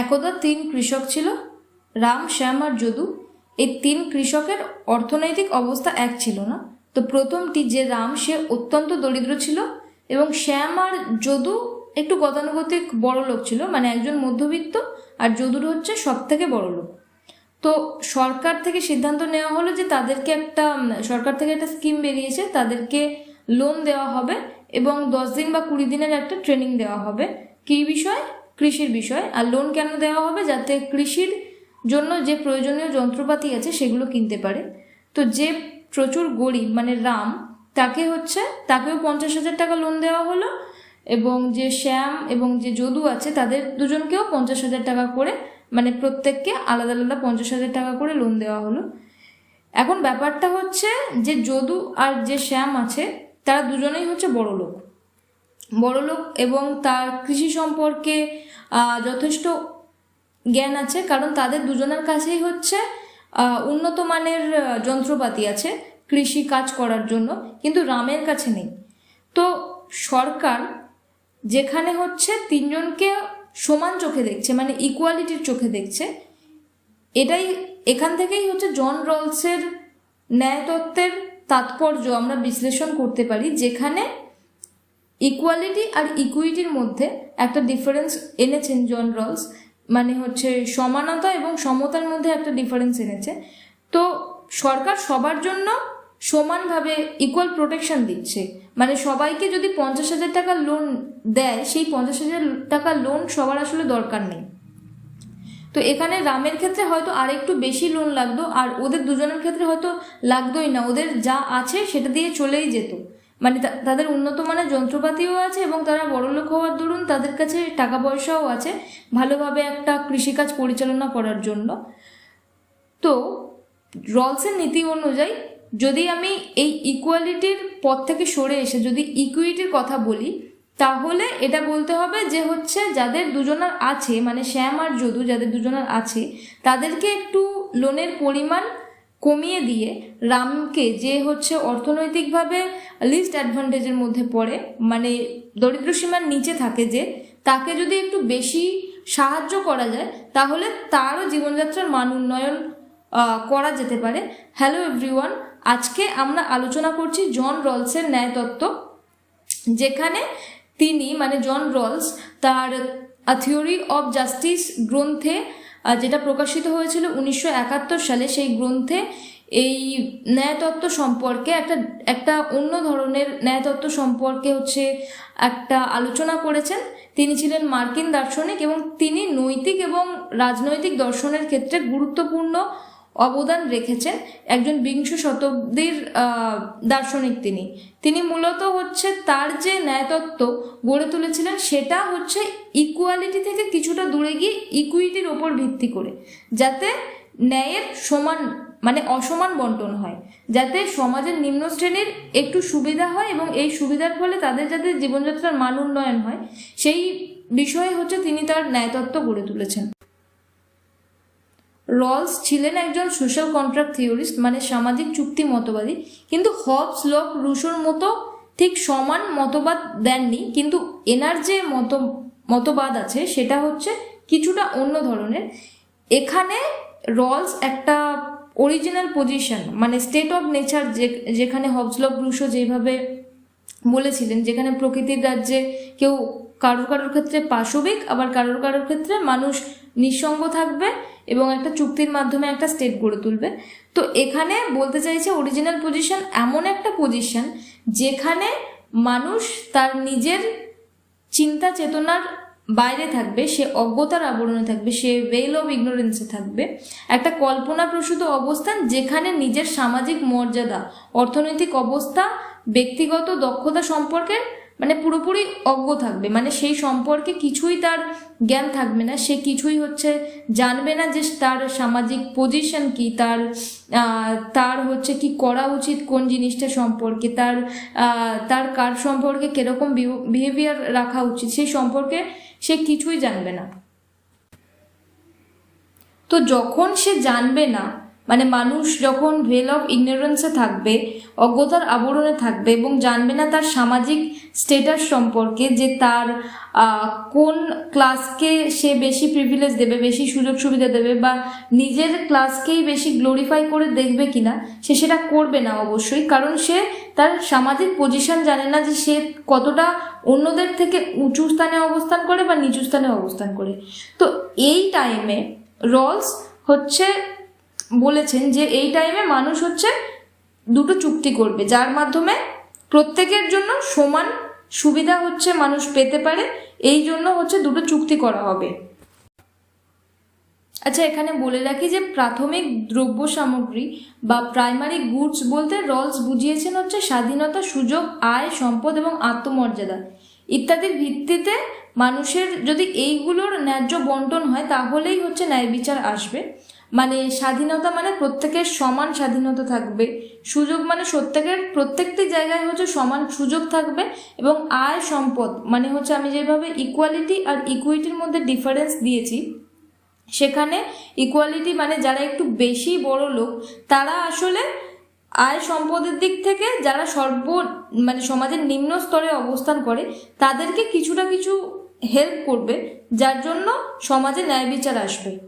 একদা তিন কৃষক ছিল, রাম, শ্যাম আর যদু। এই তিন কৃষকের অর্থনৈতিক অবস্থা এক ছিল না। তো প্রথমটি যে রাম, সে অত্যন্ত দরিদ্র ছিল এবং শ্যাম আর যদু একটু গতানুগতিক বড় লোক ছিল মানে একজন মধ্যবিত্ত আর যদুর হচ্ছে সব থেকে বড় লোক। তো সরকার থেকে সিদ্ধান্ত নেওয়া হলো যে তাদেরকে একটা সরকার থেকে একটা স্কিম বেরিয়েছে, তাদেরকে লোন দেওয়া হবে এবং দশ দিন বা কুড়ি দিনের একটা ট্রেনিং দেওয়া হবে। কী বিষয়? কৃষির বিষয়, আর লোন কেন দেওয়া হবে? যাতে কৃষির জন্য যে প্রয়োজনীয় যন্ত্রপাতি আছে, সেগুলো কিনতে পারে। তো যে প্রচুর গরিব মানে রাম, তাকে হচ্ছে, তাকেও পঞ্চাশ হাজার টাকা লোন দেওয়া হলো, এবং যে শ্যাম এবং যে যদু আছে, তাদের দুজনকেও পঞ্চাশ হাজার টাকা করে মানে প্রত্যেককে আলাদা আলাদা পঞ্চাশ হাজার টাকা করে লোন দেওয়া হলো। এখন ব্যাপারটা হচ্ছে, যে যদু আর যে শ্যাম আছে, তারা দুজনেই হচ্ছে বড় লোক বড় লোক এবং তার কৃষি সম্পর্কে যথেষ্ট জ্ঞান আছে, কারণ তাদের দুজনের কাছেই হচ্ছে উন্নত মানের যন্ত্রপাতি আছে কৃষি কাজ করার জন্য, কিন্তু রামের কাছে নেই। তো সরকার যেখানে হচ্ছে তিনজনকে সমান চোখে দেখছে মানে ইকুয়ালিটির চোখে দেখছে, এটাই এখান থেকেই হচ্ছে জন রলসের ন্যায়তত্ত্বের তাৎপর্য আমরা বিশ্লেষণ করতে পারি, যেখানে ইকুয়ালিটি আর ইকুইটির মধ্যে একটা ডিফারেন্স এনেছেন জন রলস মানে হচ্ছে সমানতা এবং সমতার মধ্যে একটা ডিফারেন্স এনেছে। তো সরকার সবার জন্য সমানভাবে ইকুয়াল প্রোটেকশন দিচ্ছে। মানে সবাইকে যদি পঞ্চাশ হাজার টাকা লোন দেয়, সেই পঞ্চাশ হাজার টাকা লোন সবার আসলে দরকার নেই। তো এখানে রামের ক্ষেত্রে হয়তো আর একটু বেশি লোন লাগতো, আর ওদের দুজনের ক্ষেত্রে হয়তো লাগতোই না। ওদের যা আছে সেটা দিয়ে চলেই যেত। মানে তাদের উন্নত মানের যন্ত্রপাতিও আছে এবং তারা বড়লোক হওয়ার দরুন তাদের কাছে টাকা পয়সাও আছে ভালোভাবে একটা কৃষিকাজ পরিচালনা করার জন্য। তো, রলসের নীতি অনুযায়ী যদি আমি এই ইকুয়ালিটির পথ থেকে সরে এসে যদি ইকুইটির কথা বলি, তাহলে এটা বলতে হবে যে হচ্ছে যাদের দুজনার আছে মানে শ্যাম আর যদু যাদের দুজনার আছে, তাদেরকে একটু লোনের পরিমাণ কমিয়ে দিয়ে রামকে যে হচ্ছে অর্থনৈতিকভাবে লিস্ট অ্যাডভান্টেজের মধ্যে পড়ে মানে দরিদ্র সীমার নিচে থাকে যে, তাকে যদি একটু বেশি সাহায্য করা যায়, তাহলে তারও জীবনযাত্রার মান উন্নয়ন করা যেতে পারে। হ্যালো এভরিওয়ান আজকে আমরা আলোচনা করছি জন রলসের ন্যায়তত্ত্ব যেখানে তিনি মানে জন রলস, তার থিওরি অফ জাস্টিস গ্রন্থে যেটা প্রকাশিত হয়েছিল উনিশশো একাত্তর সালে, সেই গ্রন্থে এই ন্যায়তত্ত্ব সম্পর্কে একটা একটা অন্য ধরনের ন্যায়তত্ত্ব সম্পর্কে হচ্ছে একটা আলোচনা করেছেন। তিনি ছিলেন মার্কিন দার্শনিক এবং তিনি নৈতিক এবং রাজনৈতিক দর্শনের ক্ষেত্রে গুরুত্বপূর্ণ অবদান রেখেছেন একজন বিংশ শতাব্দীর দার্শনিক তিনি। তিনি মূলত হচ্ছে তার যে ন্যায়তত্ত্ব গড়ে তুলেছিলেন, সেটা হচ্ছে ইকুয়ালিটি থেকে কিছুটা দূরে গিয়ে ইকুইটির ওপর ভিত্তি করে, যাতে ন্যায়ের সমান মানে অসমান বন্টন হয়, যাতে সমাজের নিম্ন শ্রেণির একটু সুবিধা হয় এবং এই সুবিধার ফলে তাদের যাতে জীবনযাত্রার মান উন্নয়ন হয়, সেই বিষয়ে হচ্ছে তিনি তার ন্যায়তত্ত্ব গড়ে তুলেছেন। রলস ছিলেন একজন সোশ্যাল কন্ট্রাক্ট থিওরিস্ট মানে সামাজিক চুক্তি মতবাদী। কিন্তু হবস লক রুশোর মতো ঠিক সমান মতবাদ দেননি, কিন্তু এনার যে মত, মতবাদ আছে সেটা হচ্ছে কিছুটা অন্য ধরনের। এখানে রলস একটা অরিজিনাল পজিশন মানে স্টেট অফ নেচার যেখানে হবসলক রুশো যেভাবে বলেছিলেন, যেখানে প্রকৃতির রাজ্যে কেউ কারোর কারোর ক্ষেত্রে পাশবিক, আবার কারোর কারোর ক্ষেত্রে মানুষ নিঃসঙ্গ থাকবে এবং একটা চুক্তির মাধ্যমে একটা স্টেট গড়ে তুলবে। তো এখানে বলতে চাইছে অরিজিনাল পজিশন এমন একটা পজিশন যেখানে মানুষ তার নিজের চিন্তা চেতনার বাইরে থাকবে, সে অজ্ঞতার আবরণে থাকবে, সে ভেল অফ ইগনোরেন্সে থাকবে। একটা কল্পনাপ্রসূত অবস্থান যেখানে নিজের সামাজিক মর্যাদা, অর্থনৈতিক অবস্থা, ব্যক্তিগত দক্ষতা সম্পর্কে মানে পুরোপুরি অজ্ঞ থাকবে। মানে সেই সম্পর্কে কিছুই তার জ্ঞান থাকবে না। সে কিছুই হচ্ছে জানবে না যে তার সামাজিক পজিশন কি, তার তার হচ্ছে কি করা উচিত কোন জিনিসটা সম্পর্কে, তার তার কার সম্পর্কে কীরকম বিহেভিয়ার রাখা উচিত, সেই সম্পর্কে সে কিছুই জানবে না। তো যখন সে জানবে না মানে মানুষ যখন ভেল অফ ইগনোরেন্সে থাকবে, অজ্ঞতার আবরণে থাকবে এবং জানবে না তার সামাজিক স্টেটাস সম্পর্কে যে তার কোন ক্লাসকে সে বেশি প্রিভিলেজ দেবে, বেশি সুযোগ সুবিধা দেবে বা নিজের ক্লাসকেই বেশি গ্লোরিফাই করে দেখবে কিনা, সে সেটা করবে না অবশ্যই। কারণ সে তার সামাজিক পজিশন জানে না যে সে কতটা অন্যদের থেকে উঁচু স্থানে অবস্থান করে বা নিচু স্থানে অবস্থান করে। তো এই টাইমে রলস হচ্ছে বলেছেন যে এই টাইমে মানুষ হচ্ছে দুটো চুক্তি করবে, যার মাধ্যমে প্রত্যেকের জন্য সমান সুবিধা হচ্ছে মানুষ পেতে পারে, এই জন্য হচ্ছে দুটো চুক্তি করা হবে। আচ্ছা এখানে বলে রাখি যে প্রাথমিক দ্রব্য সামগ্রী বা প্রাইমারি গুডস বলতে রলস বুঝিয়েছেন হচ্ছে স্বাধীনতা, সুযোগ, আয়, সম্পদ এবং আত্মমর্যাদা ইত্যাদির ভিত্তিতে মানুষের যদি এইগুলোর ন্যায্য বন্টন হয়, তাহলেই হচ্ছে ন্যায় বিচার আসবে। মানে স্বাধীনতা মানে প্রত্যেকের সমান স্বাধীনতা থাকবে। সুযোগ মানে প্রত্যেকের, প্রত্যেকটি জায়গায় হচ্ছে সমান সুযোগ থাকবে এবং আয় সম্পদ মানে হচ্ছে আমি যেভাবে ইকুয়ালিটি আর ইকুইটির মধ্যে ডিফারেন্স দিয়েছি, সেখানে ইকুয়ালিটি মানে যারা একটু বেশি বড় লোক, তারা আসলে আয় সম্পদের দিক থেকে যারা সর্ব মানে সমাজের নিম্ন স্তরে অবস্থান করে, তাদেরকে কিছুটা কিছু হেল্প করবে, যার জন্য সমাজে ন্যায় বিচার আসবে।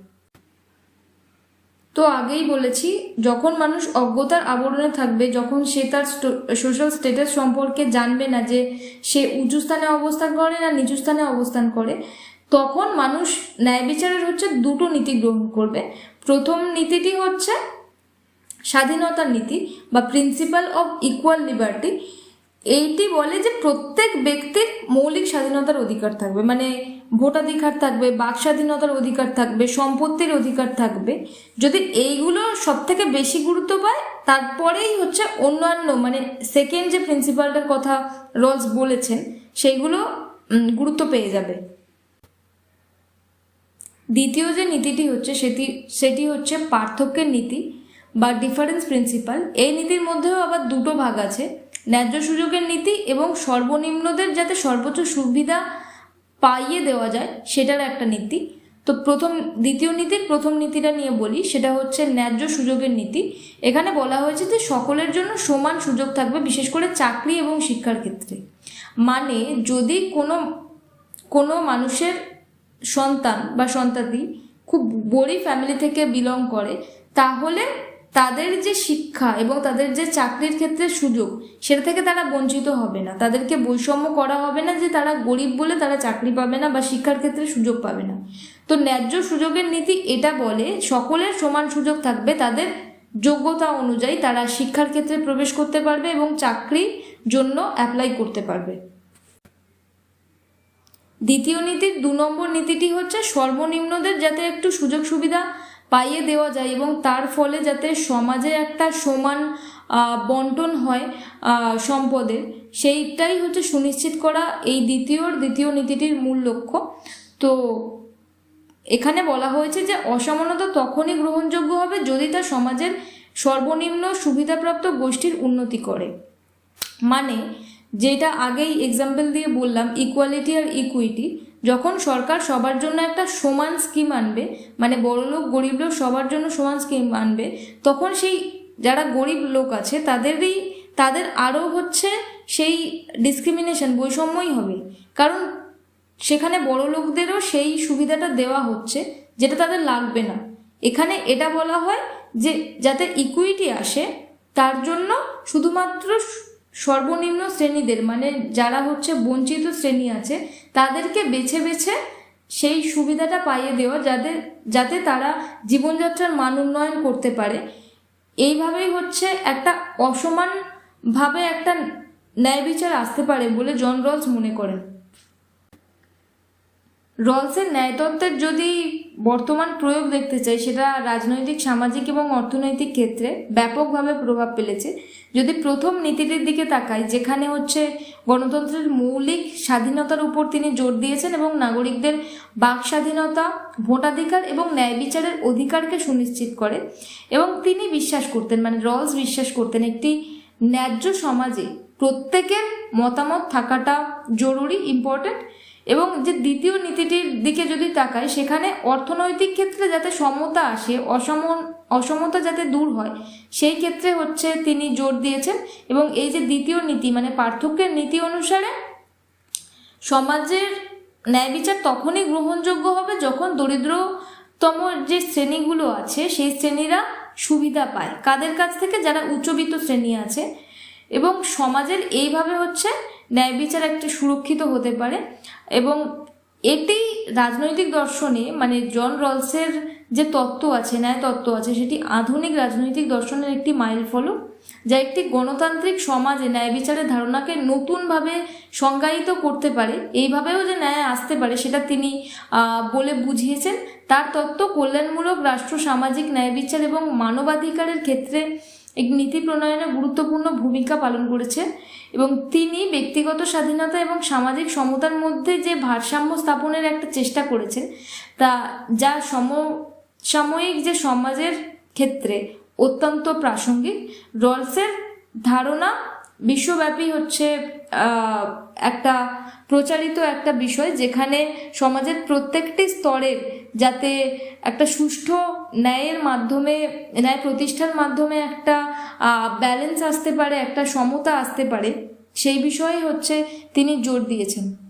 তো আগেই বলেছি, যখন মানুষ অজ্ঞতার আবরণে থাকবে, যখন সে তার সোশ্যাল স্ট্যাটাস সম্পর্কে জানবে না যে সে উঁচু স্থানে অবস্থান করে না নিচু স্থানে অবস্থান করে, তখন মানুষ ন্যায় বিচারের হচ্ছে দুটো নীতি গ্রহণ করবে। প্রথম নীতিটি হচ্ছে স্বাধীনতার নীতি বা প্রিন্সিপাল অফ ইকুয়াল লিবার্টি এইটি বলে যে প্রত্যেক ব্যক্তির মৌলিক স্বাধীনতার অধিকার থাকবে। মানে ভোটাধিকার থাকবে, বাক স্বাধীনতার অধিকার থাকবে, সম্পত্তির অধিকার থাকবে। যদি এইগুলো সব থেকে বেশি গুরুত্ব পায়, তারপরেই হচ্ছে অন্যান্য মানে সেকেন্ড যে প্রিন্সিপালটার কথা রলস বলেছেন, সেইগুলো গুরুত্ব পেয়ে যাবে। দ্বিতীয় যে নীতিটি হচ্ছে, সেটি সেটি হচ্ছে পার্থক্যের নীতি বা ডিফারেন্স প্রিন্সিপাল এই নীতির মধ্যেও আবার দুটো ভাগ আছে। ন্যায্য সুযোগের নীতি এবং সর্বনিম্নদের যাতে সর্বোচ্চ সুবিধা পাইয়ে দেওয়া যায়, সেটার একটা নীতি। তো প্রথম, দ্বিতীয় নীতির প্রথম নীতিটা নিয়ে বলি, সেটা হচ্ছে ন্যায্য সুযোগের নীতি। এখানে বলা হয়েছে যে সকলের জন্য সমান সুযোগ থাকবে, বিশেষ করে চাকরি এবং শিক্ষার ক্ষেত্রে। মানে যদি কোনো কোনো মানুষের সন্তান বা সন্তাতি খুব গরিব ফ্যামিলি থেকে বিলং করে, তাহলে তাদের যে শিক্ষা এবং তাদের যে চাকরির ক্ষেত্রে সুযোগ, সেটা থেকে তারা বঞ্চিত হবে না। তাদেরকে বৈষম্য করা হবে না যে তারা গরিব বলে তারা চাকরি পাবে না বা শিক্ষার ক্ষেত্রে সুযোগ পাবে না। তো ন্যায্য সুযোগের নীতি এটা বলে, সকলের সমান সুযোগ থাকবে, তাদের যোগ্যতা অনুযায়ী তারা শিক্ষার ক্ষেত্রে প্রবেশ করতে পারবে এবং চাকরির জন্য অ্যাপ্লাই করতে পারবে। দ্বিতীয় নীতির দু নম্বর নীতিটি হচ্ছে সর্বনিম্নদের যাতে একটু সুযোগ সুবিধা পাইয়ে দেওয়া যায় এবং তার ফলে যাতে সমাজে একটা সমান বন্টন হয় সম্পদের সেইটাই হচ্ছে সুনিশ্চিত করা এই দ্বিতীয় দ্বিতীয় নীতিটির মূল লক্ষ্য। তো এখানে বলা হয়েছে যে অসমানতা তখনই গ্রহণযোগ্য হবে যদি তা সমাজের সর্বনিম্ন সুবিধাপ্রাপ্ত গোষ্ঠীর উন্নতি করে। মানে যেটা আগেই এক্সাম্পল দিয়ে বললাম ইকুয়ালিটি আর ইকুইটি যখন সরকার সবার জন্য একটা সমান স্কিম আনবে মানে বড় লোক, গরিব লোক সবার জন্য সমান স্কিম আনবে, তখন সেই যারা গরিব লোক আছে তাদেরই, তাদের আরও হচ্ছে সেই ডিসক্রিমিনেশন বৈষম্যই হবে। কারণ সেখানে বড় লোকদেরও সেই সুবিধাটা দেওয়া হচ্ছে যেটা তাদের লাগবে না। এখানে এটা বলা হয় যে যাতে ইকুইটি আসে, তার জন্য শুধুমাত্র সর্বনিম্ন শ্রেণীদের মানে যারা হচ্ছে বঞ্চিত শ্রেণি আছে, তাদেরকে বেছে বেছে সেই সুবিধাটা পাইয়ে দেওয়া যাদের, যাতে তারা জীবনযাত্রার মান উন্নয়ন করতে পারে। এইভাবেই হচ্ছে একটা অসমানভাবে একটা ন্যায় বিচার আসতে পারে বলে জন রলস মনে করেন। রলসের ন্যায়তত্ত্বের যদি বর্তমান প্রয়োগ দেখতে চাই, সেটা রাজনৈতিক, সামাজিক এবং অর্থনৈতিক ক্ষেত্রে ব্যাপকভাবে প্রভাব ফেলেছে। যদি প্রথম নীতিটির দিকে তাকাই, যেখানে হচ্ছে গণতন্ত্রের মৌলিক স্বাধীনতার উপর তিনি জোর দিয়েছেন এবং নাগরিকদের বাক স্বাধীনতা, ভোটাধিকার এবং ন্যায় বিচারের অধিকারকে সুনিশ্চিত করে এবং তিনি বিশ্বাস করতেন মানে রলস বিশ্বাস করতেন একটি ন্যায্য সমাজে প্রত্যেকের মতামত থাকাটা জরুরি ইম্পর্ট্যান্ট এবং যে দ্বিতীয় নীতিটির দিকে যদি তাকাই, সেখানে অর্থনৈতিক ক্ষেত্রে যাতে সমতা আসে অসম অসমতা যাতে দূর হয়, সেই ক্ষেত্রে হচ্ছে তিনি জোর দিয়েছেন এবং এই যে দ্বিতীয় নীতি মানে পার্থক্যের নীতি অনুসারে সমাজের ন্যায় বিচার তখনই গ্রহণযোগ্য হবে যখন দরিদ্রতম যে শ্রেণীগুলো আছে, সেই শ্রেণীরা সুবিধা পায়। কাদের কাছ থেকে? যারা উচ্চবিত্ত শ্রেণি আছে। এবং সমাজের এইভাবে হচ্ছে ন্যায় বিচার একটা সুরক্ষিত হতে পারে। এবং এটি রাজনৈতিক দর্শনে মানে জন রলসের যে তত্ত্ব আছে ন্যায় তত্ত্ব আছে, সেটি আধুনিক রাজনৈতিক দর্শনের একটি মাইল ফলক যা একটি গণতান্ত্রিক সমাজে ন্যায় বিচারের ধারণাকে নতুনভাবে সংজ্ঞায়িত করতে পারে। এইভাবেও যে ন্যায় আসতে পারে, সেটা তিনি বলে বুঝিয়েছেন। তার তত্ত্ব কল্যাণমূলক রাষ্ট্র, সামাজিক ন্যায় বিচার এবং মানবাধিকারের ক্ষেত্রে এক নীতি প্রণয়নে গুরুত্বপূর্ণ ভূমিকা পালন করেছে এবং তিনি ব্যক্তিগত স্বাধীনতা এবং সামাজিক সমতার মধ্যে যে ভারসাম্য স্থাপনের একটা চেষ্টা করেছেন, তা, যা সমসাময়িক যে সমাজের ক্ষেত্রে অত্যন্ত প্রাসঙ্গিক রলসের ধারণা বিশ্বব্যাপী হচ্ছে একটা প্রচারিত একটা বিষয় যেখানে সমাজের প্রত্যেকটি স্তরের যাতে একটা সুষ্ঠু ন্যায়ের মাধ্যমে, ন্যায় প্রতিষ্ঠার মাধ্যমে একটা ব্যালেন্স আসতে পারে, একটা সমতা আসতে পারে, সেই বিষয়ে হচ্ছে তিনি জোর দিয়েছেন।